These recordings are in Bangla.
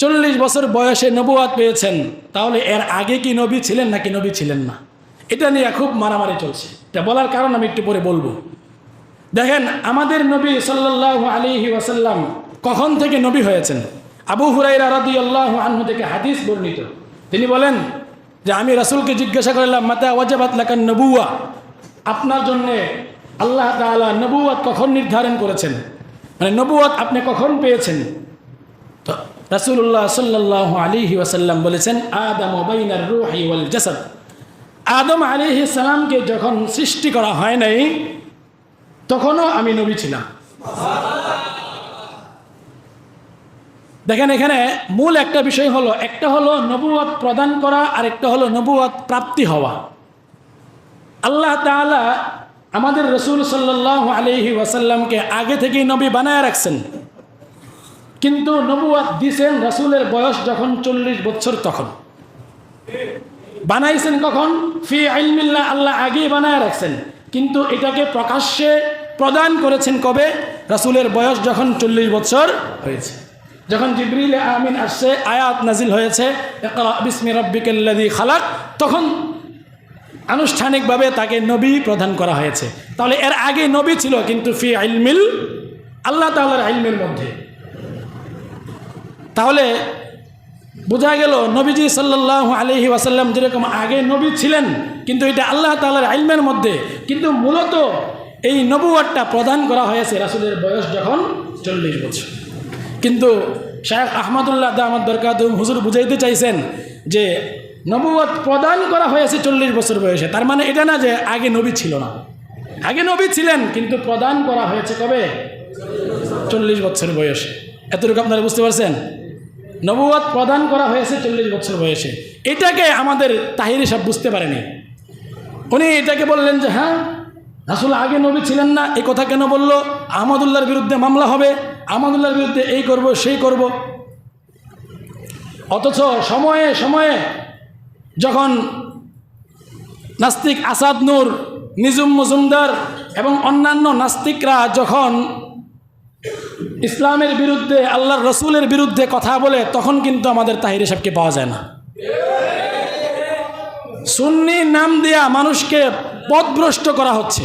চল্লিশ বছর বয়সে নবুয়াত পেয়েছেন, তাহলে এর আগে কি নবী ছিলেন নাকি নবী ছিলেন না? এটা নিয়ে খুব মারামারি চলছে। এটা বলার কারণ আমি একটু পরে বলব। দেখেন, আমাদের নবী সাল্লাহ আলিহি ওয়াসাল্লাম কখন থেকে নবী হয়েছেন? আবু হুরাইরা রাদি আল্লাহ আনহু থেকে হাদিস বর্ণিত। তিনি বলেন যে, আমি রাসূলকে জিজ্ঞাসা করলাম, মাতা ওয়াজাবাত লাকান নবুয়া? আপনার জন্যে আল্লাহ তাআলা নবুয়াত কখন নির্ধারণ করেছেন? মানে নবুয়াত আপনি কখন পেয়েছেন? তো রাসূলুল্লাহ আলিহি আলাইহি ওয়াসাল্লাম বলেছেন, আদম বাইনার রূহি ওয়াল জাসাদ। আদম আলাইহিস সালামকে যখন সৃষ্টি করা হয় নাই, তখনও আমি নবী ছিলাম। দেখেন এখানে মূল একটা বিষয় হলো, একটা হলো নবুয়াত প্রদান করা আর একটা হলো নবুয়াত প্রাপ্তি হওয়া। আল্লাহ তাআলা আমাদের রসুল সাল্লাহ আলহি ওয়াসাল্লামকে আগে থেকেই নবী বানায় রাখছেন। কিন্তু নবুয়াত দিছেন রাসূলের বয়স যখন চল্লিশ বছর তখন। বানাইছেন কখন? ফি আইলমিল্লা আল্লাহ আগেই বানায় রাখছেন। কিন্তু এটাকে প্রকাশ্যে প্রদান করেছেন কবে? রাসূলের বয়স যখন চল্লিশ বছর হয়েছে। যখন জিবরিল আমিন আসছে, আয়াত নাজিল হয়েছে বিসমি খালাক, তখন আনুষ্ঠানিকভাবে তাকে নবী প্রদান করা হয়েছে। তাহলে এর আগে নবী ছিল কিন্তু ফি আইলমিল আল্লাহ তাআলার আইলমের মধ্যে। তাহলে বোঝা গেল নবীজি সাল্লাহ আলহি ওয়াসাল্লাম যেরকম আগে নবী ছিলেন, কিন্তু এটা আল্লাহ তালার আইলমের মধ্যে। কিন্তু মূলত এই নবুয়ারটা প্রদান করা হয়েছে রাসুলের বয়স যখন চল্লিশ বছর। কিন্তু শেখ আহমদুল্লাহ দামাদ দরকার হুজুর বুঝাইতে চাইছেন যে নবুয়াত প্রদান করা হয়েছে চল্লিশ বছর বয়সে। তার মানে এটা না যে আগে নবী ছিল না। আগে নবী ছিলেন, কিন্তু প্রদান করা হয়েছে কবে? চল্লিশ বছর বয়সে। এতটুকু আপনারা বুঝতে পারছেন? নবুয়াত প্রদান করা হয়েছে চল্লিশ বছর বয়সে। এটাকে আমাদের তাহিরি সব বুঝতে পারেনি। উনি এটাকে বললেন যে হ্যাঁ আসলে আগে নবী ছিলেন না এই কথা কেন বলল? আহমদুল্লাহর বিরুদ্ধে মামলা হবে, আহমদুল্লাহর বিরুদ্ধে এই করব, সেই করব। অথচ সময়ে সময়ে যখন নাস্তিক আসাদ নূর নিজুম মজুমদার এবং অন্যান্য নাস্তিকরা যখন ইসলামের বিরুদ্ধে, আল্লাহর রসুলের বিরুদ্ধে কথা বলে তখন কিন্তু আমাদের তাহির সাহেবকে পাওয়া যায় না। সুন্নি নাম দেয়া মানুষকে পথভ্রষ্ট করা হচ্ছে।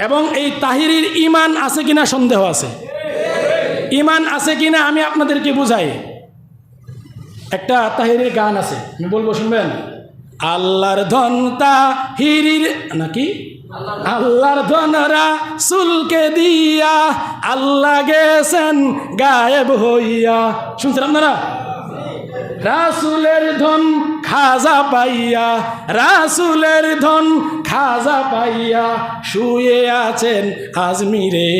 এবং এই তাহিরির ইমান আছে কিনা সন্দেহ আছে? ইমান আছে কিনা আমি আপনাদেরকে বুঝাই। একটা তাহিরের গান আছে, আমি বলব শুনবেন? আল্লাহর ধন তাহিরির, নাকি? আল্লাহর ধনরা সুলকে দিয়া আল্লাহ গেছেন গায়েব হইয়া। শুনছেন আপনারা? রাসুলের ধন খাজা পাইয়া, রাসুলের ধন খাজা পাইয়া শুয়ে আছেন আজমিরে।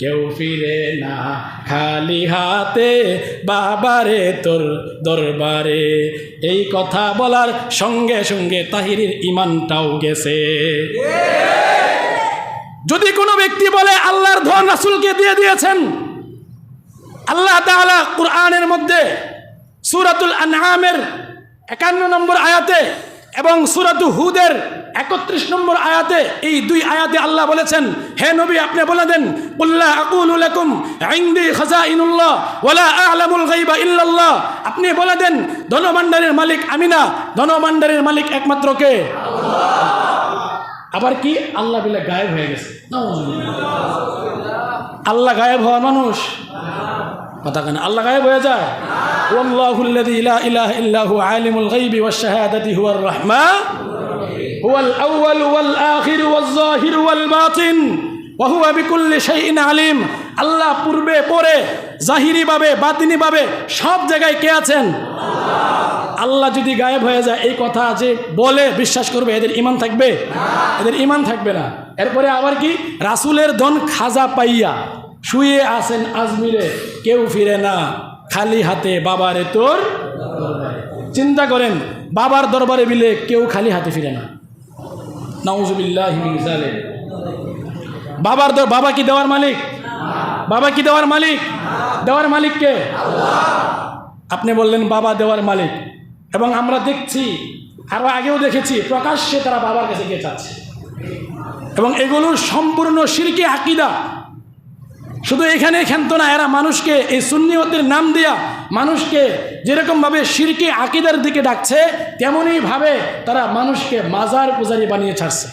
কেউ ফিরে না, খালি হাতে বাবারে তোর দরবারে। এই কথা বলার সঙ্গে সঙ্গে তাহিরের ইমানটাও গেছে। যদি কোনো ব্যক্তি বলে, আল্লাহর ধন রাসুলকে দিয়ে দিয়েছেন, আল্লাহ তাআলা কোরআনের মধ্যে সুরাতুল আনহামের একান্ন নম্বর আয়াতে এবং সুরাতু হুদের একত্রিশ নম্বর আয়াতে এই দুই আয়াতে আল্লাহ বলেছেন, হে নবী, আপনি বলে দেন গায়বা ইল্লাল্লাহ। আপনি বলে দেন, ধনভাণ্ডারের মালিক আমি না, ধনভাণ্ডারের মালিক একমাত্র কে? আবার কি? আল্লাহ বিলে গায়েব হয়ে গেছে। আল্লাহ গায়েব হওয়া মানুষ। কথা কেন আল্লাহ গায়েব হয়ে যায়। والله الذي لا إله إلا هو عالم الغيب والشهادة هو الرحمن هو الأول والآخر والظاهر والباطن وهو بكل شيء عليم আল্লাহ পূর্বে পরে জাহিরি ভাবে বাতিনি ভাবে সব জায়গায় কে আছেন আল্লাহ যদি গায়েব হয়ে যায় এই কথা যে বলে বিশ্বাস করবে এদের ইমান থাকবে এদের ইমান থাকবে না এরপরে আবার কি রাসুলের ধন খাজা পাইয়া শুয়ে আছেন আজমিরে কেউ ফিরে না খালি হাতে বাবারে তোর চিন্তা করেন, বাবার দরবারে বিলে কেউ খালি হাতে ফিরে না। নাউজুবিল্লাহ বাবার বাবা কি দেওয়ার মালিক? বাবা কি দেওয়ার মালিক? দেওয়ার মালিককে? আপনি বললেন, বাবা দেওয়ার মালিক। এবং আমরা দেখছি আরও আগেও দেখেছি, প্রকাশ্যে তারা বাবার কাছে গিয়ে চাচ্ছে এবং এগুলোর সম্পূর্ণ সিরকি আকিদা। শুধু এখানে ক্ষান্ত না, এরা মানুষকে এই সুন্নিয়তের নাম দিয়া মানুষকে যেরকমভাবে শিরকে আকিদার দিকে ডাকছে, তেমনইভাবে তারা মানুষকে মাজার পূজারি বানিয়ে ছাড়ছে।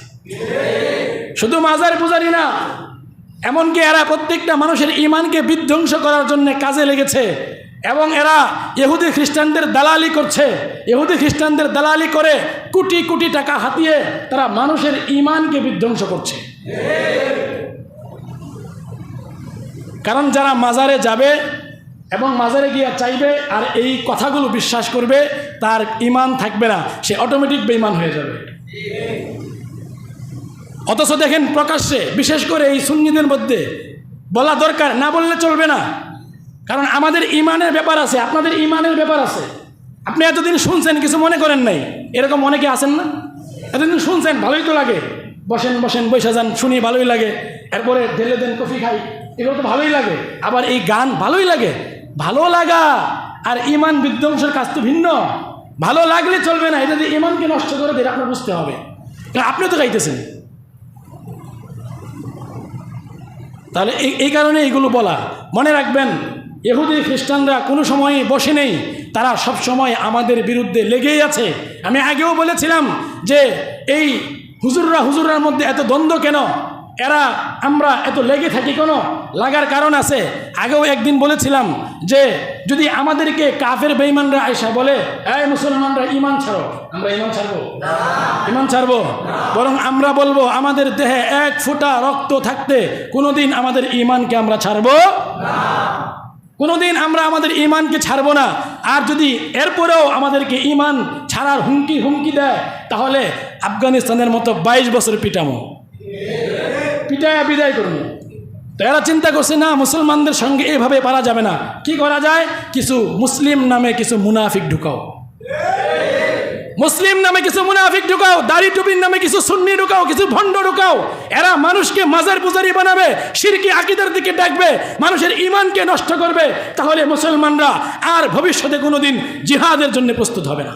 শুধু মাজার পূজারি না, এমনকি এরা প্রত্যেকটা মানুষের ইমানকে বিধ্বংস করার জন্য কাজে লেগেছে এবং এরা ইহুদি খ্রিস্টানদের দালালি করছে। ইহুদি খ্রিস্টানদের দালালি করে কোটি কোটি টাকা হাতিয়ে তারা মানুষের ইমানকে বিধ্বংস করছে। কারণ যারা মাজারে যাবে এবং মাজারে গিয়ে চাইবে আর এই কথাগুলো বিশ্বাস করবে, তার ইমান থাকবে না, সে অটোমেটিক বেইমান হয়ে যাবে। অথচ দেখেন প্রকাশ্যে, বিশেষ করে এই সুন্নিদের মধ্যে বলা দরকার, না বললে চলবে না। কারণ আমাদের ইমানের ব্যাপার আছে, আপনাদের ইমানের ব্যাপার আছে। আপনি এতদিন শুনছেন, কিছু মনে করেন নাই? এরকম অনেকে আছেন না? এতদিন শুনছেন, ভালোই তো লাগে। বসেন বসেন বৈশা যান, শুনি, ভালোই লাগে। এরপরে ঢেলে দেন, কফি খাই। এগুলো তো ভালোই লাগে। আবার এই গান ভালোই লাগে। ভালো লাগা আর ইমান বিধ্বংসের কাজ তো ভিন্ন। ভালো লাগলে চলবে না, এটা দিয়ে ইমানকে নষ্ট করে দেয় আপনার বুঝতে হবে। কারণ আপনিও তো গাইতেছেন। তাহলে এই এই কারণে এইগুলো বলা। মনে রাখবেন, ইহুদি খ্রিস্টানরা কোনো সময় বসে নেই। তারা সব সময় আমাদের বিরুদ্ধে লেগেই আছে। আমি আগেও বলেছিলাম যে, এই হুজুররা হুজুরার মধ্যে এত দ্বন্দ্ব কেন? এরা আমরা এত লেগে থাকি কোনো? লাগার কারণ আছে। আগেও একদিন বলেছিলাম যে, যদি আমাদেরকে কাফের বেইমানরা আয়সা বলে, এই মুসলমানরা ইমান ছাড়ো। আমরা ইমান ছাড়বো? ইমান ছাড়বো? বরং আমরা বলব, আমাদের দেহে এক ফোঁটা রক্ত থাকতে কোনোদিন আমাদের ইমানকে আমরা ছাড়বো কোনোদিন আমরা আমাদের ইমানকে ছাড়বো না। আর যদি এরপরেও আমাদেরকে ইমান ছাড়ার হুমকি হুমকি দেয়, তাহলে আফগানিস্তানের মতো বাইশ বছর পিটামো। পিটায় বিদায় করব তো এরা চিন্তা করছে, না, মুসলমানদের সঙ্গে এভাবে পারা যাবে না। কি করা যায়? কিছু মুসলিম নামে কিছু মুনাফিক ঢুকাও। মুসলিম নামে কিছু মুনাফিক ঢুকাও, দাড়ি টুপির নামে কিছু সুন্নি ঢুকাও, কিছু ভণ্ড ঢুকাও। এরা মানুষকে মাজার পূজারি বানাবে, সিরকি আকিদের দিকে ডাকবে, মানুষের ইমানকে নষ্ট করবে। তাহলে মুসলমানরা আর ভবিষ্যতে কোনোদিন জিহাদের জন্য প্রস্তুত হবে না।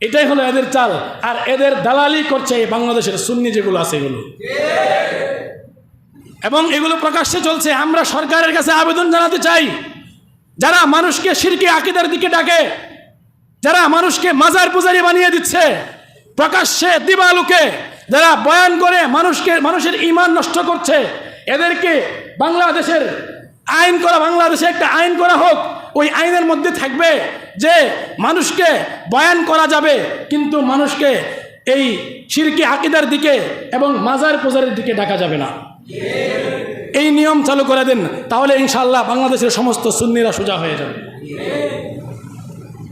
এটাই হলো এদের চাল। আর এদের দালালি করছে এই বাংলাদেশের সুন্নি যেগুলো আছে এগুলো। এবং এগুলো প্রকাশ্যে চলছে। আমরা সরকারের কাছে আবেদন জানাতে চাই। যারা মানুষকে সিরকি আকিদের দিকে ডাকে, যারা মানুষকে মাজার পূজারি বানিয়ে দিচ্ছে, প্রকাশ্যে দিবালুকে যারা বয়ান করে মানুষকে, মানুষের ইমান নষ্ট করছে, এদেরকে বাংলাদেশের আইন করা, বাংলাদেশে একটা আইন করা হোক ওই আইনের মধ্যে থাকবে যে মানুষকে বয়ান করা যাবে, কিন্তু মানুষকে এই শিরকি আকিদার দিকে এবং মাজার পূজারের দিকে ডাকা যাবে না। এই নিয়ম চালু করে দেন, তাহলে ইনশাল্লাহ বাংলাদেশের সমস্ত সুন্নিরা সোজা হয়ে যাবে।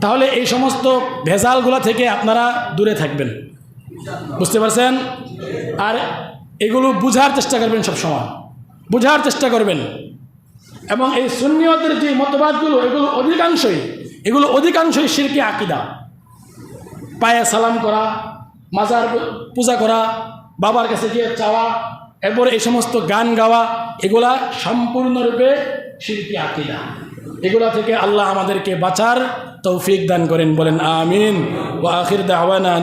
তাহলে এই সমস্ত ভেজালগুলো থেকে আপনারা দূরে থাকবেন। বুঝতে পারছেন? আর এগুলো বুঝার চেষ্টা করবেন সব সময় বুঝার চেষ্টা করবেন। এবং এই সুন্নিয়তের যে মতবাদগুলো, এগুলো অধিকাংশই এগুলো অধিকাংশই শিরকি আকিদা। পায়ে সালাম করা, মাজার পূজা করা, বাবার কাছে গিয়ে চাওয়া, এরপরে এই সমস্ত গান গাওয়া, এগুলা সম্পূর্ণরূপে শিল্পী আকিদা। এগুলা থেকে আল্লাহ আমাদেরকে বাঁচার তৌফিক দান করেন, বলেন আমিন। ও আখির দাওয়ানা